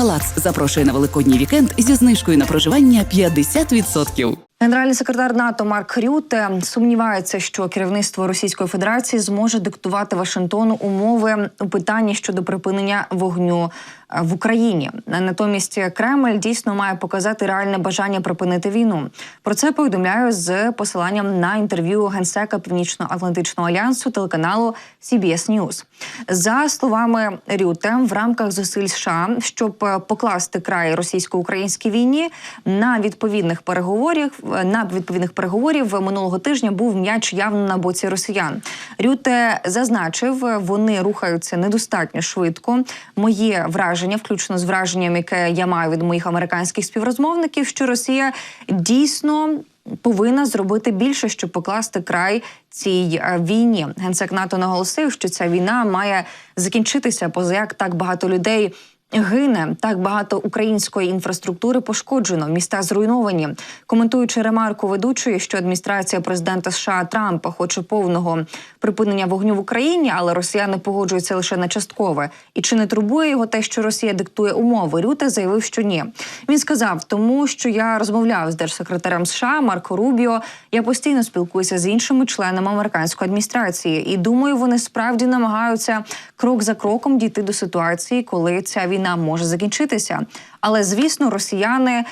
Палац запрошує на великодній вікенд зі знижкою на проживання 50%. Генеральний секретар НАТО Марк Рюте сумнівається, що керівництво Російської Федерації зможе диктувати Вашингтону умови у питанні щодо припинення вогню в Україні. Натомість Кремль дійсно має показати реальне бажання припинити війну. Про це повідомляю з посиланням на інтерв'ю генсека Північно-Атлантичного альянсу телеканалу CBS News. За словами Рюте, в рамках зусиль США, щоб е, покласти край російсько-українській війні, на відповідних переговорах на відповідних переговорів минулого тижня був м'яч явно на боці росіян. Рюте зазначив, вони рухаються недостатньо швидко. Моє враження, включно з враженням, яке я маю від моїх американських співрозмовників, що Росія дійсно. Повинна зробити більше, щоб покласти край цій е, війні. Генсек НАТО наголосив, що ця війна має закінчитися, поза як так багато людей Гине так багато української інфраструктури пошкоджено, міста зруйновані. Коментуючи ремарку ведучої, що адміністрація президента США Трампа хоче повного припинення вогню в Україні, але росіяни погоджуються лише на часткове. І чи не турбує його те, що Росія диктує умови? Рюте заявив, що ні. Він сказав, тому що я розмовляв з держсекретарем США Марко Рубіо. Я постійно спілкуюся з іншими членами американської адміністрації, і думаю, вони справді намагаються крок за кроком дійти до ситуації, коли ця війна війна може закінчитися. Але звісно, росіяни.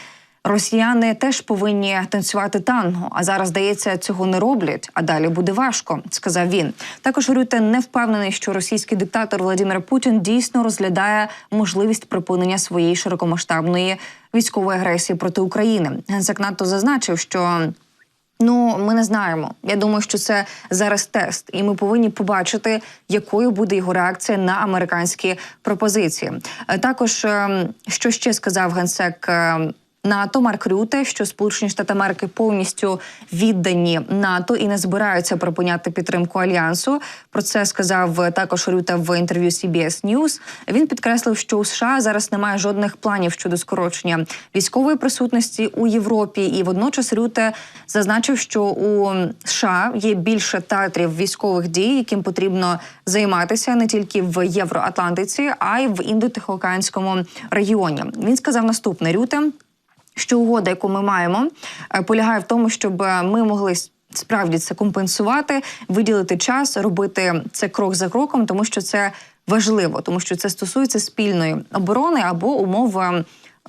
Росіяни теж повинні танцювати танго, а зараз здається, цього не роблять. А далі буде важко, сказав він. Також Рюте не впевнений, що російський диктатор Владимир Путін дійсно розглядає можливість припинення своєї широкомасштабної військової агресії проти України. Генсек НАТО зазначив, що Ну, ми не знаємо. Я думаю, що це зараз тест, і ми повинні побачити, якою буде його реакція на американські пропозиції. Е, також ем, що ще сказав генсек ем, НАТО Марк Рюте, що Сполучені Штати Америки повністю віддані НАТО і не збираються припиняти підтримку альянсу. Про це сказав також Рюте в інтерв'ю CBS News. Він підкреслив, що у США зараз немає жодних планів щодо скорочення військової присутності у Європі. І водночас Рюте зазначив, що у США є більше театрів військових дій, яким потрібно займатися не тільки в Євроатлантиці, а й в індотихоокеанському регіоні. Він сказав наступне Рюте що угода, яку ми маємо, е, полягає в тому, щоб е, ми могли справді це компенсувати, виділити час, робити це крок за кроком, тому що це важливо, тому що це стосується спільної оборони або умов.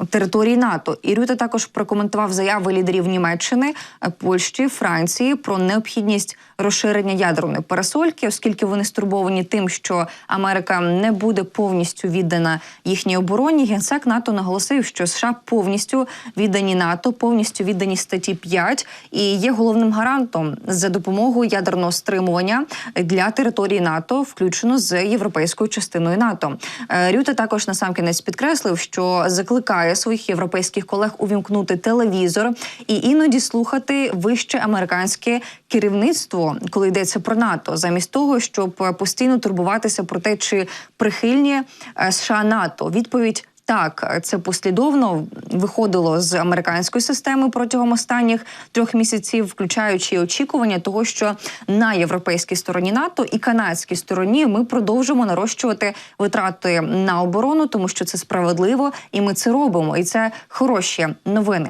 Е, території НАТО і Рюте також прокоментував заяви лідерів Німеччини, Польщі, Франції про необхідність розширення ядерної пересольки, оскільки вони стурбовані тим, що Америка не буде повністю віддана їхній обороні. Генсек НАТО наголосив, що США повністю віддані НАТО, повністю віддані статті 5 і є головним гарантом за допомогою ядерного стримування для території НАТО, включно з європейською частиною НАТО. Е, Рюте також насамкінець підкреслив, що закликає своїх європейських колег увімкнути телевізор і іноді слухати вище американське керівництво коли йдеться про НАТО, замість того, щоб постійно турбуватися про те, чи прихильні е, США НАТО. Відповідь. Так, це послідовно виходило з американської системи протягом останніх трьох місяців, включаючи очікування того, що на європейській стороні НАТО і канадській стороні ми продовжимо нарощувати витрати на оборону, тому що це справедливо, і ми це робимо. І це хороші новини.